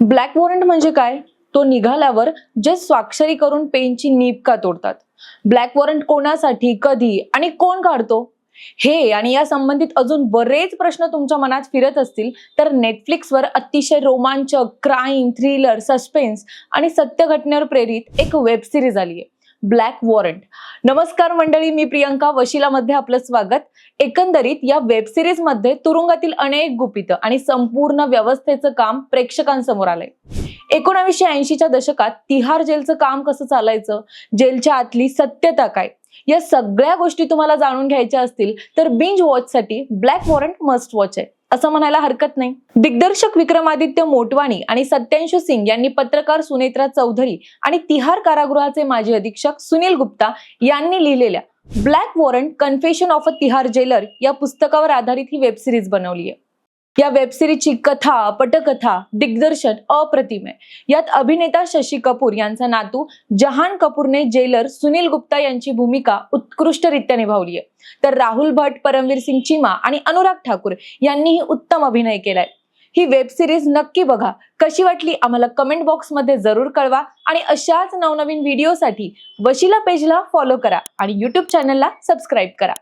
Black warrant म्हणजे काय? तो निघाल्यावर जे स्वाक्षरी करून पेनची नीप का तोडतात. ब्लॅक वॉरंट कोणासाठी कधी आणि कोण काढतो? हे आणि या संबंधित अजून बरेच प्रश्न तुमच्या मनात फिरत असतील तर नेटफ्लिक्सवर अतिशय रोमांचक क्राईम थ्रिलर सस्पेन्स आणि सत्य घटनेवर प्रेरित एक वेब सिरीज आली आहे ब्लॅक वॉरंट. नमस्कार मंडळी मी प्रियंका. वशिलामध्ये आपलं स्वागत. एकंदरीत या वेब सिरीजमध्ये तुरुंगातील अनेक गुपित आणि संपूर्ण व्यवस्थेचं काम प्रेक्षकांसमोर आलंय. एकोणावीसशे ऐंशीच्या दशकात तिहार जेलचं काम कसं चालायचं? जेलच्या आतली सत्यता काय? या सगळ्या गोष्टी तुम्हाला जाणून घ्यायच्या असतील तर बिंज वॉचसाठी ब्लॅक वॉरंट मस्ट वॉच आहे. असं म्हणायला हरकत नाही. दिग्दर्शक विक्रमादित्य मोटवाणी आणि सत्यांशू सिंग यांनी पत्रकार सुनेत्रा चौधरी आणि तिहार कारागृहाचे माजी अधीक्षक सुनील गुप्ता यांनी लिहिलेल्या Black Warrant confession of a Tihar jailer या पुस्तकावर आधारित ही वेब सिरीज बनवली आहे. या वेब सिरीजची कथा पटकथा दिग्दर्शन अप्रतिम आहे. यात अभिनेता शशी कपूर यांचा नातू जहान कपूरने जेलर सुनील गुप्ता यांची भूमिका उत्कृष्टरित्या निभावली आहे. तर राहुल भट परमवीर सिंग चिमा आणि अनुराग ठाकूर यांनीही उत्तम अभिनय केलाय. ही वेब सिरीज नक्की बघा. कशी वाटली आम्हाला कमेंट बॉक्समध्ये जरूर कळवा आणि अशाच नवनवीन व्हिडिओसाठी वशिला पेजला फॉलो करा आणि युट्यूब चॅनलला सबस्क्राईब करा.